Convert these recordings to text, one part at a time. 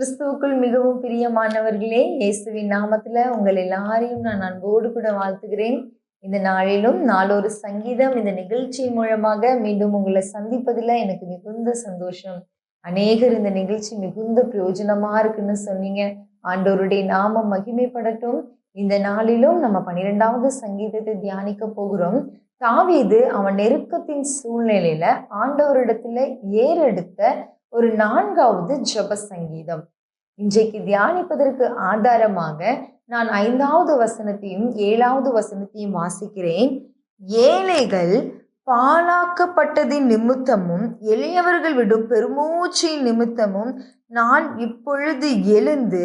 கிறிஸ்துவுக்குள் மிகவும் பிரியமானவர்களே இயேசுவின் நாமத்தில் உங்கள் எல்லாரையும் நான் அன்போடு கூட வாழ்த்துகிறேன். இந்த நாளிலும் நாளொரு சங்கீதம் இந்த நிகழ்ச்சியின் மூலமாக மீண்டும் உங்களை சந்திப்பதில் எனக்கு மிகுந்த சந்தோஷம். அநேகர் இந்த நிகழ்ச்சி மிகுந்த பிரயோஜனமா இருக்குன்னு சொன்னீங்க. ஆண்டோருடைய நாமம் மகிமைப்படட்டும். இந்த நாளிலும் நம்ம பன்னிரெண்டாவது சங்கீதத்தை தியானிக்க போகிறோம். தாவீது அவன் நெருக்கத்தின் சூழ்நிலையில ஆண்டவரிடத்துல ஏறெடுத்த ஒரு நான்காவது ஜப சங்கீதம். இன்றைக்கு தியானிப்பதற்கு ஆதாரமாக நான் ஐந்தாவது வசனத்தையும் ஏழாவது வசனத்தையும் வாசிக்கிறேன். ஏழைகள் பாழாக்கப்பட்டதின் நிமித்தமும் எளியவர்கள் விடும் பெருமூச்சின் நிமித்தமும் நான் இப்பொழுது எழுந்து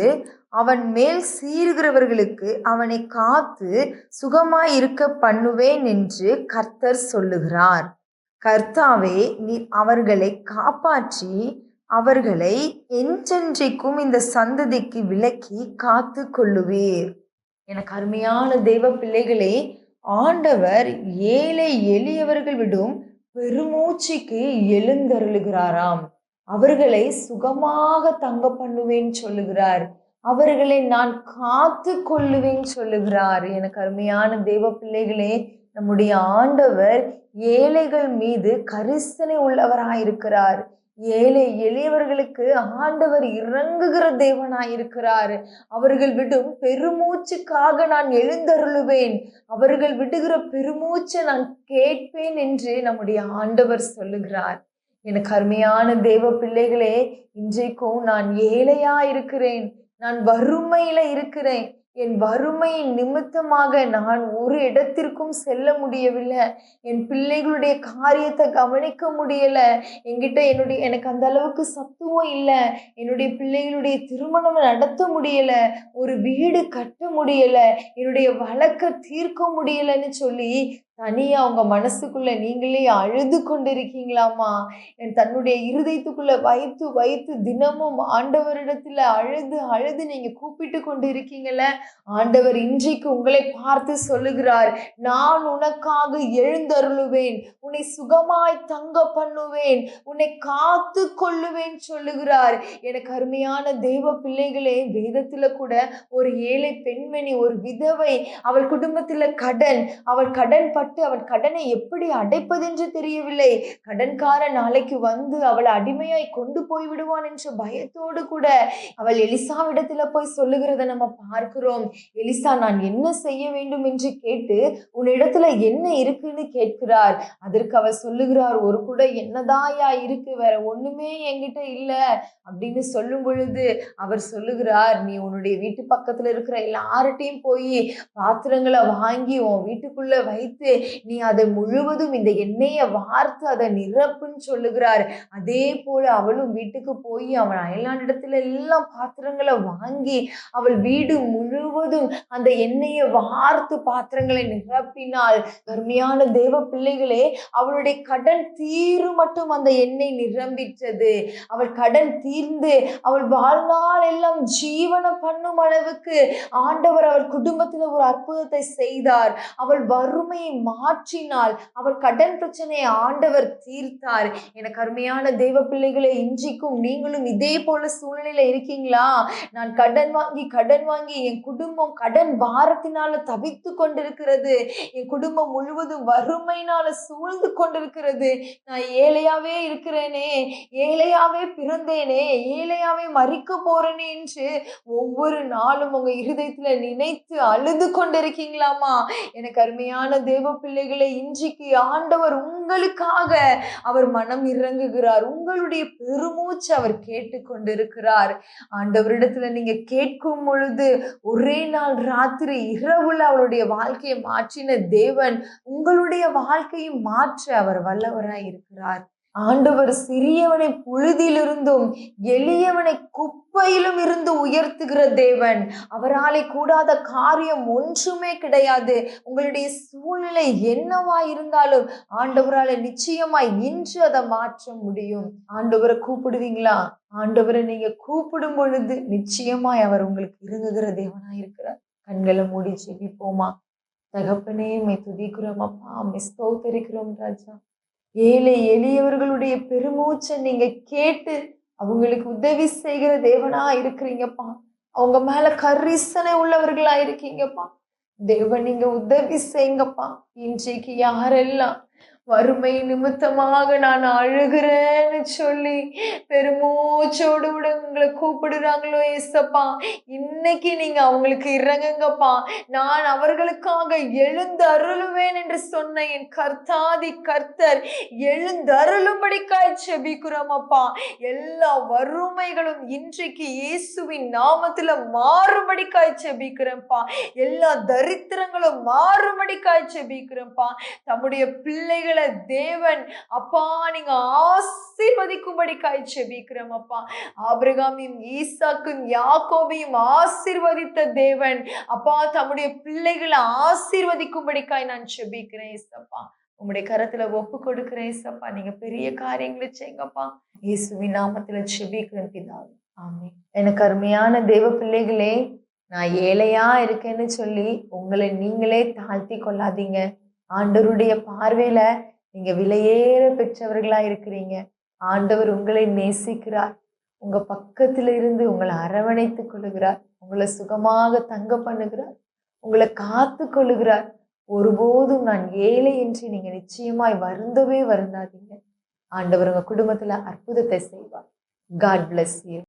அவன் மேல் சீர்கிறவர்களுக்கு அவனை காத்து சுகமாயிருக்க பண்ணுவேன் என்று கர்த்தர் சொல்லுகிறார். கர்த்தாவே நீ அவர்களை காப்பாற்றி அவர்களை என்றென்றைக்கும் இந்த சந்ததிக்கு விலக்கி காத்து கொள்ளுவீர் எனக்கு அருமையான தெய்வ பிள்ளைகளே ஆண்டவர் ஏழை எளியவர்கள் விடும் பெருமூச்சுக்கு எழுந்தருளுகிறாராம். அவர்களை சுகமாக தங்க பண்ணுவேன் சொல்லுகிறார். அவர்களை நான் காத்து கொள்ளுவேன் சொல்லுகிறார். எனக்கு அருமையான தெய்வ பிள்ளைகளே நம்முடைய ஆண்டவர் ஏழைகள் மீது கரிசனை உள்ளவராயிருக்கிறார். ஏழை எளியவர்களுக்கு ஆண்டவர் இறங்குகிற தேவனாயிருக்கிறார். அவர்கள் விடும் பெருமூச்சுக்காக நான் எழுந்தருளுவேன். அவர்கள் விடுகிற பெருமூச்சை நான் கேட்பேன் என்று நம்முடைய ஆண்டவர் சொல்லுகிறார். எனக்கு அருமையான தேவ பிள்ளைகளே இன்றைக்கும் நான் ஏழையா இருக்கிறேன் நான் வறுமையில இருக்கிறேன். என் வறுமையின் நிமித்தமாக நான் ஒரு இடத்திற்கும் செல்ல முடியவில்லை. என் பிள்ளைகளுடைய காரியத்தை கவனிக்க முடியல. என்கிட்ட என்னுடைய எனக்கு அந்த அளவுக்கு சத்துவம் இல்லை. என்னுடைய பிள்ளைகளுடைய திருமணம் நடத்த முடியல. ஒரு வீடு கட்ட முடியல. என்னுடைய வழக்கை தீர்க்க முடியலன்னு சொல்லி தனியாக அவங்க மனசுக்குள்ளே நீங்களே அழுது கொண்டிருக்கீங்களாமா? என் தன்னுடைய இருதயத்துக்குள்ள வைத்து வைத்து தினமும் ஆண்டவரிடத்தில் அழுது அழுது நீங்க கூப்பிட்டு கொண்டு இருக்கீங்கள ஆண்டவர் இன்றைக்கு உங்களை பார்த்து சொல்லுகிறார் நான் உனக்காக எழுந்தருளுவேன் உன்னை சுகமாய் தங்க பண்ணுவேன் உன்னை காத்து கொள்ளுவேன் சொல்லுகிறார். எனக்கு அருமையான தெய்வ பிள்ளைகளே வேதத்தில் கூட ஒரு ஏழை பெண்மணி ஒரு விதவை அவள் குடும்பத்தில் கடன் அவள் கடன் பட்டு அவள் கடனை எப்படி அடைப்பதென்று தெரியவில்லை. கடன்காரன் நாளைக்கு வந்து அவளை அடிமையாய் கொண்டு போய் விடுவான் என்ற பயத்தோடு கூட அவள் எலிசாவிடத்துல போய் சொல்லுகிறத நம்ம பார்க்கிறோம். எலிசா நான் என்ன செய்ய வேண்டும் என்று கேட்டு உன்னிடத்துல என்ன இருக்குன்னு கேட்கிறார். அதற்கு அவர் சொல்லுகிறார் ஒரு கூட என்னதாயா இருக்கு? வேற ஒண்ணுமே என்கிட்ட இல்ல. அப்படின்னு சொல்லும் பொழுது அவர் சொல்லுகிறார் நீ உன்னுடைய வீட்டு பக்கத்துல இருக்கிற எல்லார்ட்டையும் போய் பாத்திரங்களை வாங்கி உன் வீட்டுக்குள்ள வைத்து நீ அதை முழுவதும் இந்த எண்ணெயை வார்த்து அதை நிரப்புன்னு சொல்லுகிறார். அதே போல அவளும் வீட்டுக்கு போய் அவன் அயலானிடத்துல எல்லாம் பாத்திரங்களை வாங்கி அவள் வீடு முழுவதும் அந்த எண்ணெயை வார்த்து பாத்திரங்களை நிரப்பினாள். கருமையான தேவ பிள்ளைகளே அவளுடைய கடன் தீரு மட்டும் அந்த எண்ணெய் நிரம்பிட்டது அவள் கடன் தீர்ந்து அவள் வாழ்நாள் எல்லாம் ஜீவனம் பண்ணும் அளவுக்கு ஆண்டவர் அவள் குடும்பத்துல ஒரு அற்புதத்தை செய்தார். அவள் வறுமையை மாற்றினால் அவர் கடன் பிரச்சனையை ஆண்டவர் தீர்த்தார். எனக்கு அருமையான தெய்வ பிள்ளைகளை இன்றைக்கும் நீங்களும் இதே போல சூழ்நிலையில இருக்கீங்களா? நான் கடன் வாங்கி கடன் வாங்கி என் குடும்பம் கடன் பாரத்தினால தவித்து கொண்டிருக்கிறது. என் குடும்பம் முழுவதும் வறுமையினால சூழ்ந்து கொண்டிருக்கிறது. நான் ஏழையாவே இருக்கிறேனே ஏழையாவே பிறந்தேனே ஏழையாவே மறிக்க போறேனே என்று ஒவ்வொரு நாளும் உங்க இருதயத்துல நினைத்து அழுது கொண்டிருக்கீங்களாமா? எனக்கு அருமையான தேவ பிள்ளைகளை இன்றைக்கு ஆண்டவர் உங்களுக்காக அவர் மனம் இறங்குகிறார். உங்களுடைய பெருமூச்சு அவர் கேட்டுக்கொண்டிருக்கிறார். ஆண்டவரிடத்துல நீங்க கேட்கும் பொழுது ஒரே நாள் ராத்திரி இரவுல அவளுடைய வாழ்க்கையை மாற்றின தேவன் உங்களுடைய வாழ்க்கையை மாற்ற அவர் வல்லவராய் இருக்கிறார் ஆண்டவர் சிறியவனை புழுதியிலிருந்தும் எளியவனை குப்பையிலும் இருந்து உயர்த்துகிற தேவன். அவராலே கூடாத காரியம் ஒன்றுமே கிடையாது. உங்களுடைய சூழ்நிலை என்னவா இருந்தாலும் ஆண்டவரால நிச்சயமாய் இன்று அதை மாற்ற முடியும். ஆண்டவரை கூப்பிடுவீங்களா? ஆண்டவரை நீங்க கூப்பிடும் பொழுது நிச்சயமாய் அவர் உங்களுக்கு இறங்குகிற தேவனா இருக்கிறார். கண்களை மூடி செவிப்போமா தகப்பனே மை துதிக்கிறோம் அப்பா. மை ஸ்தோத்தரிக்கிறோம் ராஜா. ஏழை எளியவர்களுடைய பெருமூச்சை நீங்க கேட்டு அவங்களுக்கு உதவி செய்கிற தேவனா இருக்கிறீங்கப்பா. அவங்க மேல கரிசனை உள்ளவர்களா இருக்கீங்கப்பா. தேவன் நீங்க உதவி செய்யுங்கப்பா. இன்றைக்கு யாரெல்லாம் வறுமை நிமித்தமாக நான் அழுகிறேன்னு சொல்லி பெருமூச்சோடு விட உங்களை கூப்பிடுறாங்களோ ஏசப்பா. இன்னைக்கு நீங்க அவங்களுக்கு இறங்குங்கப்பா. நான் அவர்களுக்காக எழுந்தருளுவேன் என்று சொன்ன என் கர்த்தாதி கர்த்தர் எழுந்தருளும்படிக்காய் செபிக்கிறோம் அப்பா எல்லா வறுமைகளும் இன்றைக்கு இயேசுவின் நாமத்துல மாறுபடிக்காய் செபிக்கிறேன்ப்பா. எல்லா தரித்திரங்களும் மாறுபடிக்காய் செபிக்கிறேன்ப்பா. தம்முடைய பிள்ளைகள் தேவன் அப்பா நீங்க ஆசீர்வதிக்கும்படிக்காய் செபிக்கிறோம் அப்பா. ஆபிரகாமையும் ஈசாக்கும் யாக்கோபையும் ஆசீர்வதித்த தேவன். அப்பா தம்முடைய பிள்ளைகளை ஆசீர்வதிக்கும்படிக்காய் நான் செபிக்கிறேன் ஏசப்பா உங்களுடைய கரத்துல ஒப்பு கொடுக்கிறேன் ஏசப்பா நீங்க பெரிய காரியங்களை செய்யுங்கப்பா. இயேசுவின் நாமத்துல செபிக்கிறேன் பிதாவே. ஆமே எனக்கு அருமையான தெய்வ பிள்ளைகளே நான் ஏழையா இருக்கேன்னு சொல்லி உங்களை நீங்களே தாழ்த்தி கொள்ளாதீங்க. ஆண்டவருடைய பார்வையில நீங்க விலையேற பெற்றவர்களா இருக்கிறீங்க. ஆண்டவர் உங்களை நேசிக்கிறார். உங்க பக்கத்துல இருந்து உங்களை அரவணைத்துக் கொள்ளுகிறார். உங்களை சுகமாக தங்க பண்ணுகிறார். உங்களை காத்து கொள்ளுகிறார். ஒருபோதும் நான் ஏழை என்று நீங்க நிச்சயமாய் வருந்தவே வருந்தாதீங்க. ஆண்டவர் உங்க குடும்பத்துல அற்புதத்தை செய்வார். God bless you